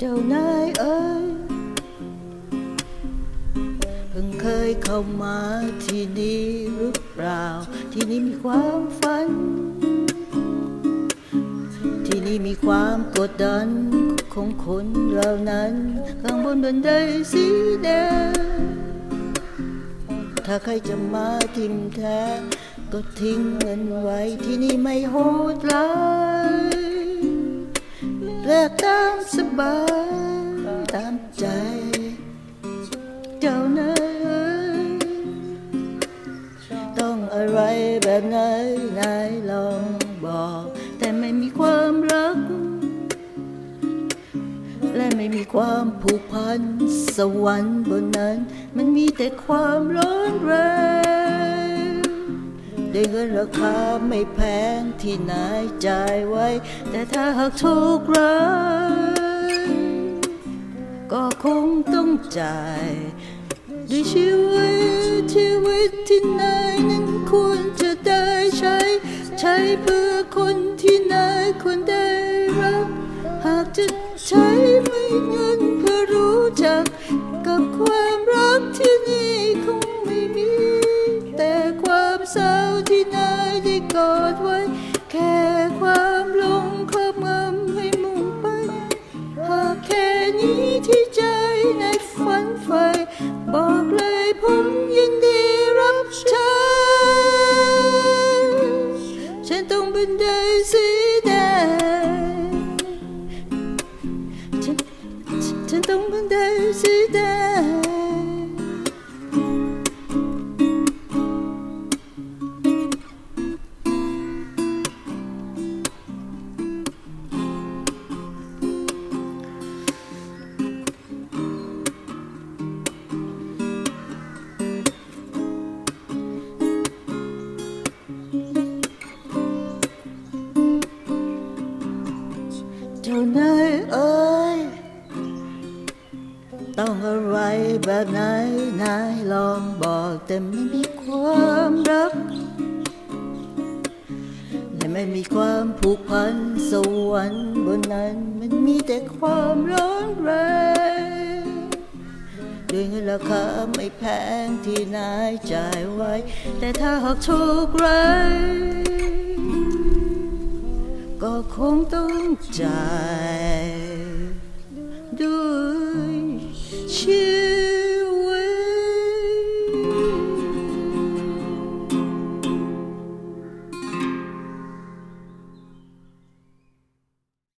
เจ้านายเอ้ยเพิ่งเคยเข้ามาที่นี่หรือเปล่า ที่นี่มีความฝัน ที่นี่มีความกดดันของคนเหล่านั้น ข้างบนบันไดสีแดงถ้าใครจะมาทิมแท้ ก็ทิ้งเงินไว้ที่นี่ไม่โหดร้าย สบายตามใจ เจ้านายต้องอะไรแบบไหนนายลองบอก แต่ไม่มีความรัก และไม่มีความผูกพัน สวรรค์บนนั้น มันมีแต่ความร้อนแรงได้เงินราคาไม่แพงที่นายจ่ายไว้ แต่ถ้าหากถูกร้าย ก็คงต้องจ่ายด้วยชีวิตชีวิตที่นายนั้นควรจะได้ใช้ ใช้เพื่อคนที่นายควรได้รับ หากจะใช้ไม่เงินเพื่อรู้จัก กับความรักที่นี่คงไม่มี แต่ความเศร้าที่นายได้กอดไว้ ฉันต้องบันไดสีแดงฉันฉันต้องบันไดสีแดง ต้องอะไรแบบไหนนายลองบอกแต่ไม่มีความรัก และไม่มีความผูกพันสวรรค์บนนั้นมันมีแต่ความร้อนแรงด้วยเงินราคาไม่แพงที่นายจ่ายไว้ แต่ถ้าหากถูกไรายก็คงต้องจ่าย ด้วยชี